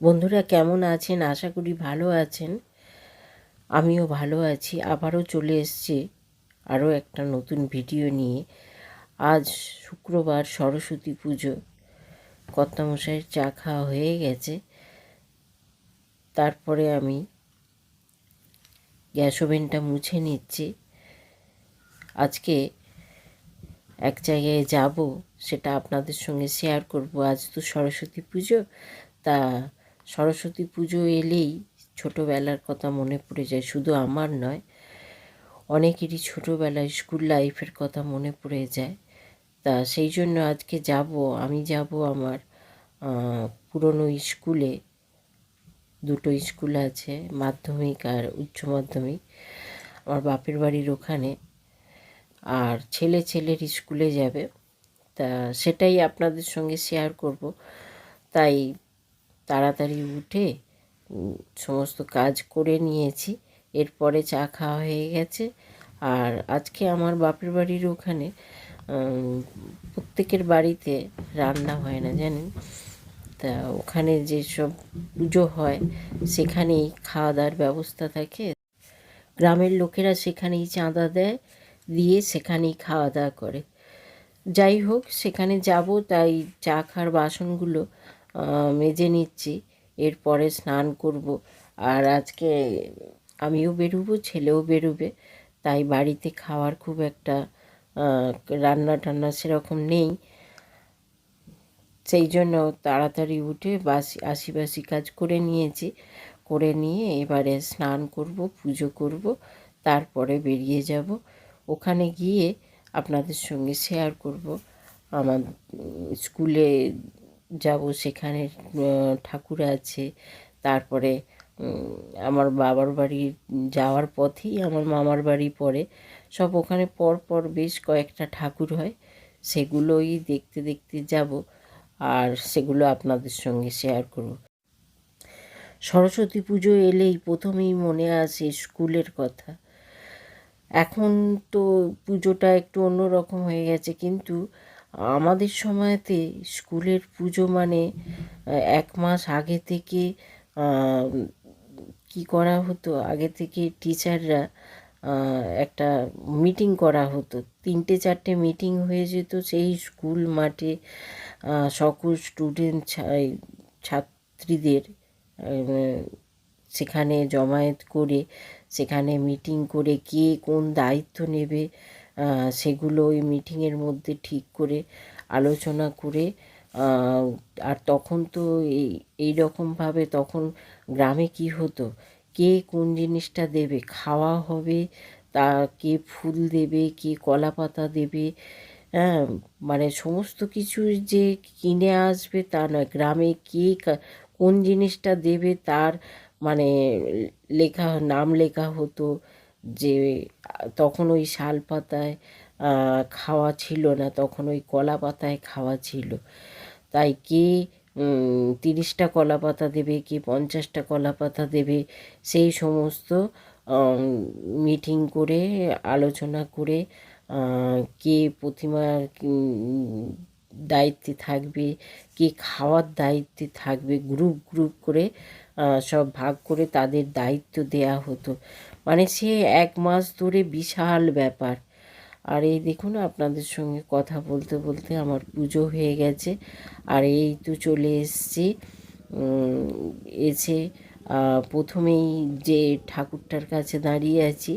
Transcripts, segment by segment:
বন্ধুরা কেমন আছেন? আশা করি ভালো আছেন। আমিও ভালো আছি। আবারও চলে এসেছি আরও একটা নতুন ভিডিও নিয়ে। আজ শুক্রবার সরস্বতী পুজো। কর্তামশাইয়ের চা খাওয়া হয়ে গেছে। তারপরে আমি গ্যাস ওভেনটা মুছে নিচ্ছি। আজকে এক জায়গায় যাব, সেটা আপনাদের সঙ্গে শেয়ার করব। আজ তো সরস্বতী পুজো, তা সরস্বতী পুজো এলেই ছোটোবেলার কথা মনে পড়ে যায়। শুধু আমার নয়, অনেকেরই ছোটোবেলায় স্কুল লাইফের কথা মনে পড়ে যায়। তা সেই জন্য আজকে যাব, আমি যাব আমার পুরনো স্কুলে দুটো স্কুল আছে, মাধ্যমিক আর উচ্চ মাধ্যমিক। আমার বাপের বাড়ির ওখানে। আর ছেলে ছেলের স্কুলে যাবে। তা সেটাই আপনাদের সঙ্গে শেয়ার করব। তাই তাড়াতাড়ি উঠে সমস্ত কাজ করে নিয়েছি। এরপরে চা খাওয়া হয়ে গেছে। আর আজকে আমার বাপের বাড়ির ওখানে প্রত্যেকের বাড়িতে রান্না হয় না, জানেন? তা ওখানে যেসব পুজো হয়, সেখানেই খাওয়া দাওয়ার ব্যবস্থা থাকে। গ্রামের লোকেরা সেখানেই চাঁদা দেয়, দিয়ে সেখানেই খাওয়া দাওয়া করে। যাই হোক, সেখানে যাব, তাই চা খাওয়ার বাসনগুলো মেজে নিচ্ছি, এরপরে স্নান করব। আর আজকে আমিও বেরোবো, ছেলেও বেরোবে, তাই বাড়িতে খাওয়ার খুব একটা রান্না টান্না সেরকম নেই। সেই জন্য তাড়াতাড়ি উঠে বাসি, আশিবাসি কাজ করে নিয়েছি। করে নিয়ে এবারে স্নান করব, পুজো করব, তারপরে বেরিয়ে যাব। ওখানে গিয়ে আপনাদের সঙ্গে শেয়ার করব। আমার স্কুলে যাব সেখানে ঠাকুর আছে। তারপরে আমার বাবার বাড়ি যাওয়ার পথেই আমার মামার বাড়ি পড়ে। সব ওখানে পর পর বেশ কয়েকটা ঠাকুর হয়, সেগুলোই দেখতে দেখতে যাব আর সেগুলো আপনাদের সঙ্গে শেয়ার করব। সরস্বতী পুজো এলেই প্রথমেই মনে আসে স্কুলের কথা। এখন তো পুজোটা একটু অন্যরকম হয়ে গেছে, কিন্তু আমাদের সময়তে স্কুলের পুজো মানে এক মাস আগে থেকে কি করা হতো? আগে থেকে টিচাররা একটা মিটিং করা হতো। তিনটে চারটে মিটিং হয়ে যেত। সেই স্কুল মাঠে সকল স্টুডেন্ট ছাত্রীদের সেখানে জমায়েত করে, সেখানে মিটিং করে কে কোন দায়িত্ব নেবে সেগুলো ওই মিটিংয়ের মধ্যে ঠিক করে আলোচনা করে আর তখন তো এই এই রকমভাবে তখন গ্রামে কি হতো? কে কোন জিনিসটা দেবে? খাওয়া হবে, তা কে ফুল দেবে, কে কলা পাতা দেবে হ্যাঁ মানে সমস্ত কিছু যে কিনে আসবে তা নয়। গ্রামে কে, কোন জিনিসটা দেবে তার মানে লেখা, নাম লেখা হতো যে, তখন ওই শাল পাতায় খাওয়া ছিল না, তখন ওই কলা পাতায় খাওয়া ছিল। তাই কে তিরিশটা কলা পাতা দেবে, কে পঞ্চাশটা কলা পাতা দেবে, সেই সমস্ত মিটিং করে, আলোচনা করে কে প্রতিমার দায়িত্বে থাকবে, কে খাওয়ার দায়িত্বে থাকবে, গ্রুপ গ্রুপ করে সব ভাগ করে তাদের দায়িত্ব দেয়া হতো। মানে সে এক মাস ধরে বিশাল ব্যাপার। আর এই দেখুন আপনাদের সঙ্গে কথা বলতে বলতে আমার পুজো হয়ে গেছে। আর এই তো চলে এসছি। এসে প্রথমেই যে ঠাকুরটার কাছে দাঁড়িয়ে আছি,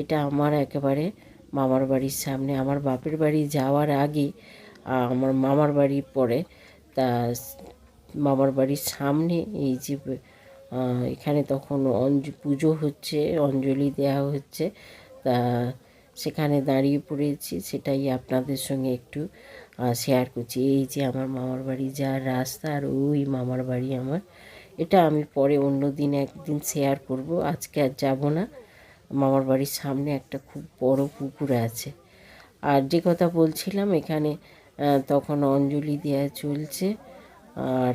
এটা আমার একেবারে মামার বাড়ির সামনে। আমার বাপের বাড়ি যাওয়ার আগে আমার মামার বাড়ি পরে। তা, মামার বাড়ির সামনে এই যে এখানে তখন অঞ্জ, পুজো হচ্ছে, অঞ্জলি দেওয়া হচ্ছে। তা সেখানে দাঁড়িয়ে পড়েছি, সেটাই আপনাদের সঙ্গে একটু শেয়ার করছি। এই যে আমার মামার বাড়ি যার রাস্তা আর ওই মামার বাড়ি আমার, এটা আমি পরে অন্য দিন একদিন শেয়ার করব। আজকে আর যাব না। মামার বাড়ির সামনে একটা খুব বড় পুকুর আছে। আর যে কথা বলছিলাম, এখানে তখন অঞ্জলি দেওয়া চলছে। আর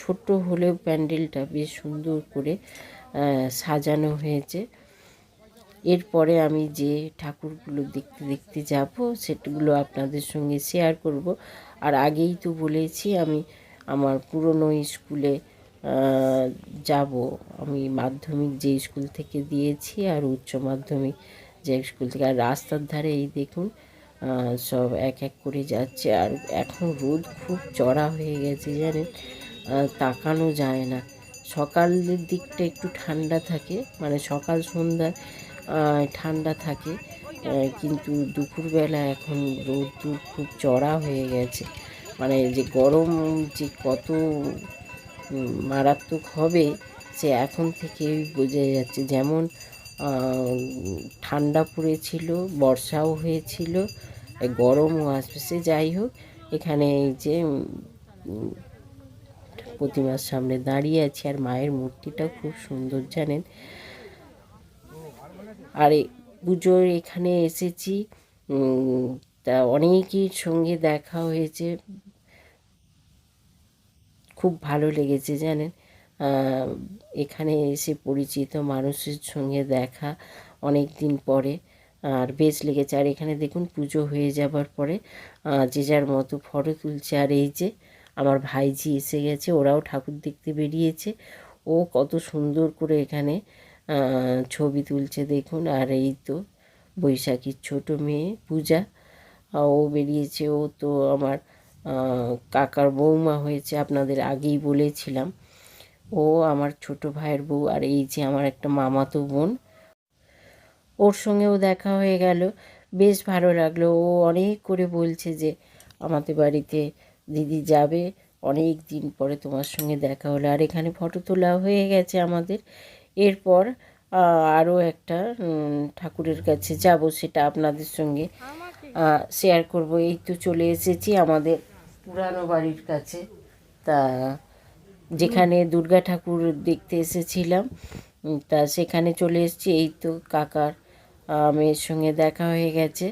ছোট্ট হলেও প্যান্ডেলটা বেশ সুন্দর করে সাজানো হয়েছে। এরপরে আমি যে ঠাকুরগুলো দেখতে দেখতে যাব, সেগুলো আপনাদের সঙ্গে শেয়ার করব। আর আগেই তো বলেছি, আমি আমার পুরনো স্কুলে যাব। আমি মাধ্যমিক যে স্কুল থেকে দিয়েছি, আর উচ্চ মাধ্যমিক যে স্কুল থেকে, আর রাস্তার ধারে এই দেখুন সব এক এক করে যাচ্ছে। আর এখন রোদ খুব চড়া হয়ে গেছে, জানেন? তাকানো যায় না। সকালের দিকটা একটু ঠান্ডা থাকে মানে সকাল, সন্ধ্যা ঠান্ডা থাকে। কিন্তু দুপুরবেলা এখন রোদ খুব চড়া হয়ে গেছে। মানে যে গরম যে কত মারাত্মক হবে, সে এখন থেকেই বোঝা যাচ্ছে। যেমন ঠান্ডা পড়েছিল, বর্ষাও হয়েছিল গরমও আসবে যাই হোক। এখানে এই যে প্রতিমার সামনে দাঁড়িয়ে আছি, আর মায়ের মূর্তিটা খুব সুন্দর, জানেন? আর পুজোর এখানে এসেছি তা অনেকের সঙ্গে দেখা হয়েছে। খুব ভালো লেগেছে, জানেন? এখানে এসে পরিচিত মানুষের সঙ্গে দেখা অনেক দিন পরে। আর বেশ লেগেছে। আর এখানে দেখুন পুজো হয়ে যাবার পরে যে যার মতো ফটো তুলছে। আর এই যে আমার ভাইজি এসে গেছে, ওরাও ঠাকুর দেখতে বেরিয়েছে। ও কত সুন্দর করে এখানে ছবি তুলছে দেখুন। আর এই তো বৈশাখীর ছোট মেয়ে পূজা। ও বেরিয়েছে। ও তো আমার কাকার বৌমা হয়েছে, আপনাদের আগেই বলেছিলাম। ও আমার ছোট ভাইয়ের বউ। আর এই যে আমার একটা মামাতো বোন ওর সঙ্গেও দেখা হয়ে গেল। বেশ ভালো লাগল। ও অনেক করে বলছে যে আমাদের বাড়িতে দিদি যাবে। অনেক দিন পরে তোমার সঙ্গে দেখা হলো। আর এখানে ফটো তোলা হয়ে গেছে আমাদের। এরপর আরও একটা ঠাকুরের কাছে যাব। সেটা আপনাদের সঙ্গে শেয়ার করব। এই তো চলে এসেছি আমাদের পুরানো বাড়ির কাছে। তা যেখানে দুর্গা ঠাকুর দেখতে এসেছিলাম তা সেখানে চলে এসেছি। এই তো কাকার মেয়ের সঙ্গে দেখা হয়ে গেছে।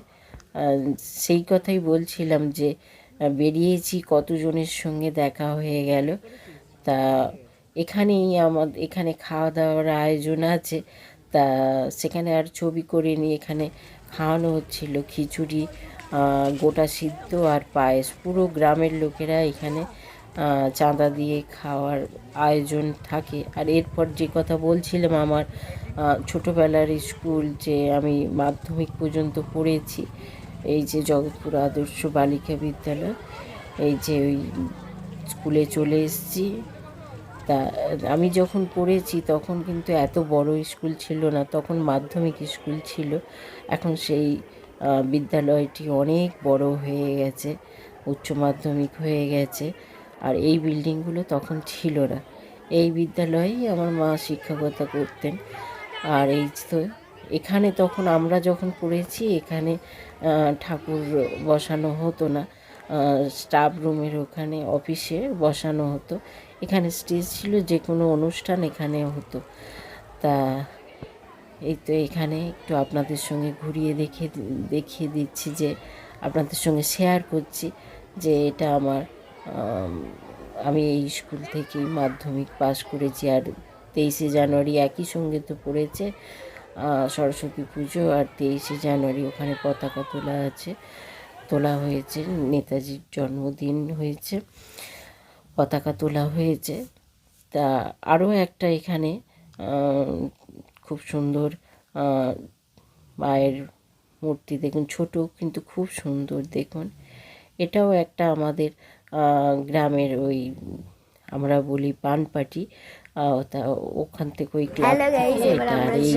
সেই কথাই বলছিলাম যে বেরিয়েছি, কতজনের সঙ্গে দেখা হয়ে গেল। তা এখানেই আমার, এখানে খাওয়া দাওয়ার আয়োজন আছে। তা সেখানে আর ছবি করে নিয়ে এখানে খাওয়ানো হচ্ছিল খিচুড়ি গোটা সিদ্ধ আর পায়েস। পুরো গ্রামের লোকেরা এখানে চাঁদা দিয়ে খাওয়ার আয়োজন থাকে। আর এরপর যে কথা বলছিলাম আমার ছোটোবেলার স্কুল যে আমি মাধ্যমিক পর্যন্ত পড়েছি, এই যে জগৎপুর আদর্শ বালিকা বিদ্যালয়, এই যে ওই স্কুলে চলে এসেছি। তা, আমি যখন পড়েছি তখন কিন্তু এত বড় স্কুল ছিল না, তখন মাধ্যমিক স্কুল ছিল। এখন সেই বিদ্যালয়টি অনেক বড় হয়ে গেছে, উচ্চ মাধ্যমিক হয়ে গেছে। আর এই বিল্ডিংগুলো তখন ছিল না। এই বিদ্যালয়েই আমার মা শিক্ষকতা করতেন। আর এই তো এখানে তখন আমরা যখন পড়েছি, এখানে ঠাকুর বসানো হতো না। স্টাফ রুমের ওখানে অফিসে বসানো হতো। এখানে স্টেজ ছিল যে কোনো অনুষ্ঠান এখানে হতো। তা এই তো এখানে একটু আপনাদের সঙ্গে ঘুরিয়ে দেখে, দেখিয়ে দিচ্ছি যে, আপনাদের সঙ্গে শেয়ার করছি যে এটা আমার আম, এই স্কুল থেকেই মাধ্যমিক পাশ করেছি আর তেইশে জানুয়ারি একই সঙ্গে তো পড়েছে সরস্বতী পুজো আর তেইশে জানুয়ারি ওখানে পতাকা তোলা আছে তোলা হয়েছে নেতাজির জন্মদিন হয়েছে পতাকা তোলা হয়েছে। তা আরও একটা এখানে খুব সুন্দর মায়ের মূর্তি দেখুন ছোট কিন্তু খুব সুন্দর দেখুন। এটাও একটা আমাদের গ্রামের ওই আমরা বলি পানপাটি তা ওখান থেকে ওই ক্লাব এটা এই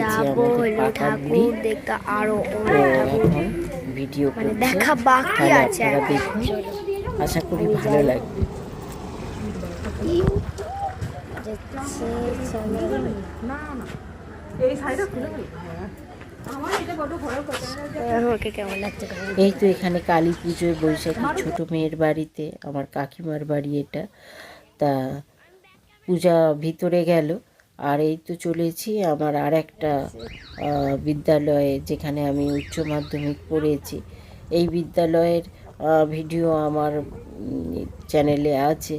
বুড়ি এখন ভিডিও মানে দেখা বাকি আছে আপনারা এখন। দেখুন। আশা করি ভালো লাগবে। আমাকে কেমন লাগছে কেমন এই তো এখানে কালী পুজোয় বৈশাখী, ছোট মেয়ের বাড়িতে, আমার কাকিমার বাড়ি এটা। তা পূজা ভিতরে গেল। আর এই তো চলেছি আমার আর একটা বিদ্যালয়ে যেখানে আমি উচ্চ মাধ্যমিক পড়েছি। এই বিদ্যালয়ের ভিডিও আমার চ্যানেলে আছে।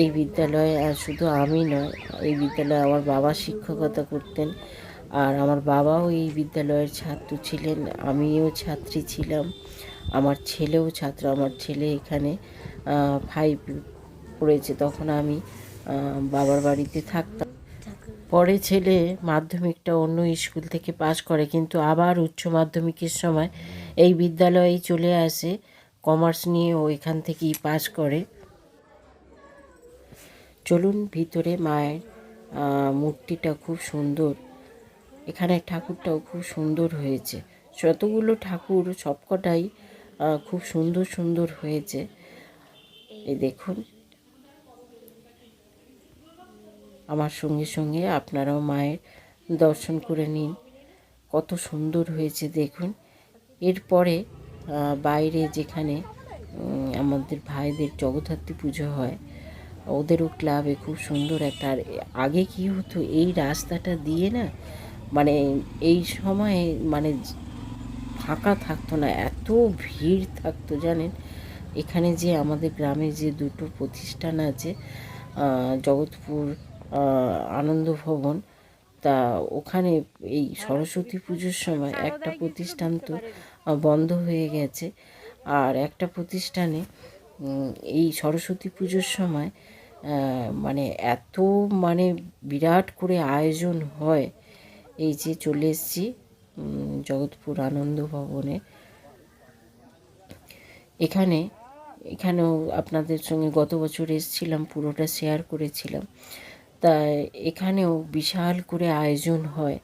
এই বিদ্যালয়ে শুধু আমি নয়, এই বিদ্যালয়ে আমার বাবা শিক্ষকতা করতেন। আর আমার বাবাও এই বিদ্যালয়ের ছাত্র ছিলেন, আমিও ছাত্রী ছিলাম, আমার ছেলেও ছাত্র, আমার ছেলে এখানে ফাইভ পড়েছে, তখন আমি বাবার বাড়িতে থাকতাম। পরে ছেলে মাধ্যমিকটা অন্য স্কুল থেকে পাশ করে, কিন্তু আবার উচ্চ মাধ্যমিকের সময় এই বিদ্যালয়েই চলে আসে, কমার্স নিয়ে ও এখান থেকেই পাশ করে। চলুন ভিতরে মায়ের মূর্তিটা খুব সুন্দর। এখানে ঠাকুরটাও খুব সুন্দর হয়েছে। যতগুলো ঠাকুর সবকটাই খুব সুন্দর সুন্দর হয়েছে। এই দেখুন। আমার সঙ্গে সঙ্গে আপনারাও মায়ের দর্শন করে নিন। কত সুন্দর হয়েছে দেখুন। এরপরে বাইরে যেখানে আমাদের ভাইদের জগদ্ধাত্রী পুজো হয়, ওদেরও ক্লাবে খুব সুন্দর একটা, আর আগে কি হতো, এই রাস্তাটা দিয়ে না মানে এই সময়ে মানে ফাঁকা থাকতো না, এত ভিড় থাকতো জানেন। এখানে যে আমাদের গ্রামে যে দুটো প্রতিষ্ঠান আছে জগৎপুর আনন্দ ভবন, তা ওখানে এই সরস্বতী পুজোর সময় একটা প্রতিষ্ঠান তো বন্ধ হয়ে গেছে। আর একটা প্রতিষ্ঠানে এই সরস্বতী পুজোর সময় মানে এত মানে বিরাট করে আয়োজন হয় এই যে চলে এসেছি জগৎপুর আনন্দ ভবনে। এখানে, এখানেও আপনাদের সঙ্গে গত বছর এসেছিলাম, পুরোটা শেয়ার করেছিলাম। তা এখানেও বিশাল করে আয়োজন হয়।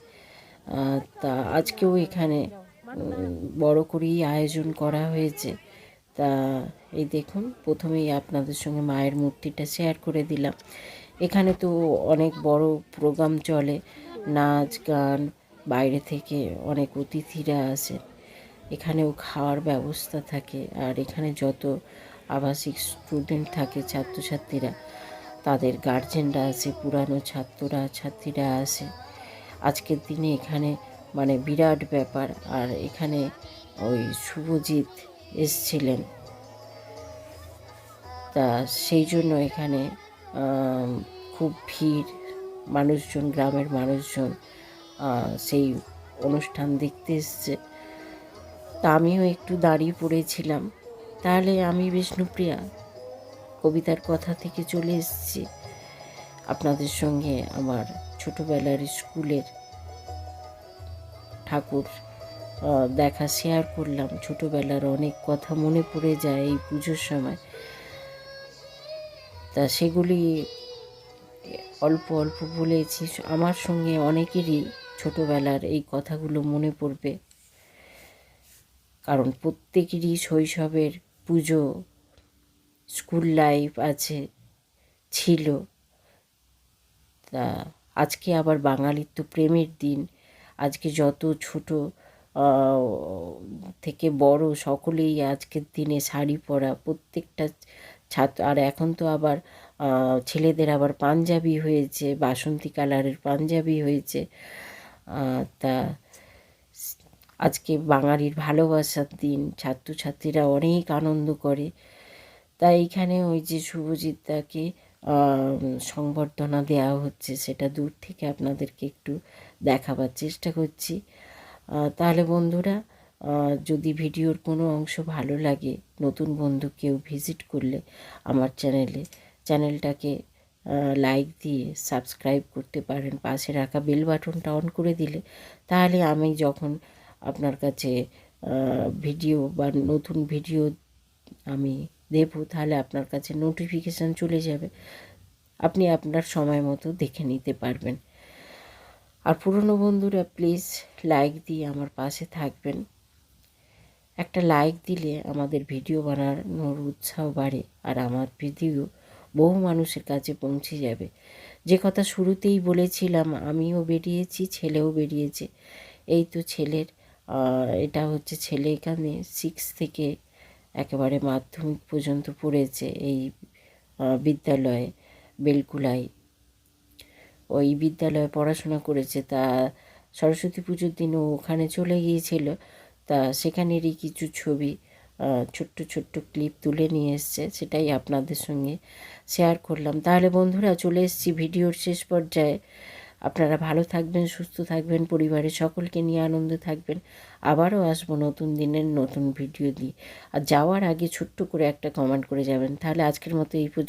তা আজকেও এখানে বড় করেই আয়োজন করা হয়েছে। তা এই দেখুন, প্রথমেই আপনাদের সঙ্গে মায়ের মূর্তিটা শেয়ার করে দিলাম। এখানে তো অনেক বড় প্রোগ্রাম চলে। নাচ, গান, বাইরে থেকে অনেক অতিথিরা আসেন। এখানেও খাওয়ার ব্যবস্থা থাকে আর এখানে যত আবাসিক স্টুডেন্ট থাকে, ছাত্রছাত্রীরা, তাদের গার্জেনরা আছে, পুরানো ছাত্ররা, ছাত্রীরা আসে আজকের দিনে এখানে মানে বিরাট ব্যাপার আর এখানে ওই শুভজিৎ এসছিলেন। তা সেই জন্য এখানে খুব ভিড় মানুষজন, গ্রামের মানুষজন সেই অনুষ্ঠান দেখতে এসছে। তা আমিও একটু দাঁড়িয়ে পড়েছিলাম। তাহলে আমি বিষ্ণুপ্রিয়া কবিতার কথা থেকে চলে এসেছি। আপনাদের সঙ্গে আমার ছোটোবেলার স্কুলের ঠাকুর দেখা শেয়ার করলাম। ছোটোবেলার অনেক কথা মনে পড়ে যায় এই পুজোর সময়। তা সেগুলি অল্প অল্প বলেছি, আমার সঙ্গে অনেকেরই ছোটোবেলার এই কথাগুলো মনে পড়বে। কারণ প্রত্যেকেরই শৈশবের পুজো, স্কুল লাইফ আছে, ছিল। তা আজকে আবার বাঙালির তো প্রেমের দিন। আজকে যত ছোট থেকে বড় সকলেই আজকের দিনে শাড়ি পরা, প্রত্যেকটা ছাত্র আর এখন তো আবার ছেলেদের আবার পাঞ্জাবি হয়েছে, বাসন্তী কালারের পাঞ্জাবি হয়েছে। তা আজকে বাঙালির ভালোবাসার দিন, ছাত্রছাত্রীরা অনেক আনন্দ করে। তাই এখানে ওই যে শুভজিৎদাকে সংবর্ধনা দেওয়া হচ্ছে, সেটা দূর থেকে আপনাদেরকে একটু দেখাবার চেষ্টা করছি। তাহলে বন্ধুরা যদি ভিডিওর কোনো অংশ ভালো লাগে, নতুন বন্ধু কেউ ভিজিট করলে আমার চ্যানেলে চ্যানেলটাকে লাইক দিয়ে সাবস্ক্রাইব করতে পারেন। পাশে রাখা বেল বাটনটা অন করে দিলে তাহলে আমি যখন আপনার কাছে ভিডিও বা নতুন ভিডিও আমি দেব, তাহলে আপনার কাছে নোটিফিকেশান চলে যাবে। আপনি আপনার সময় মতো দেখে নিতে পারবেন। আর পুরনো বন্ধুরা প্লিজ লাইক দিয়ে আমার পাশে থাকবেন। একটা লাইক দিলে আমাদের ভিডিও বানানোর উৎসাহ বাড়ে আর আমার ভিডিও বহু মানুষের কাছে পৌঁছে যাবে। যে কথা শুরুতেই বলেছিলাম, আমিও বেরিয়েছি, ছেলেও বেরিয়েছে। এই তো ছেলের এটা হচ্ছে ছেলে এখানে সিক্স থেকে একেবারে মাধ্যমিক পর্যন্ত পড়েছে এই বিদ্যালয়ে, বেলকুলায়। ওই বিদ্যালয়ে পড়াশোনা করেছে। তা সরস্বতী পুজোর দিন ও ওখানে চলে গিয়েছিল। তা সেখানেরই কিছু ছবি ছোট্ট ছোট্ট ক্লিপ তুলে নিয়ে এসছে, সেটাই আপনাদের সঙ্গে শেয়ার করলাম। তাহলে বন্ধুরা চলে এসেছি ভিডিওর শেষ পর্যায়ে। আপনারা ভালো থাকবেন, সুস্থ থাকবেন, পরিবারের সকলকে নিয়ে আনন্দ থাকবেন। আবারও আসব নতুন দিনের নতুন ভিডিও দিয়ে। আর যাওয়ার আগে ছোট্ট করে একটা কমেন্ট করে যাবেন। তাহলে আজকের মতো এই পর্যন্ত।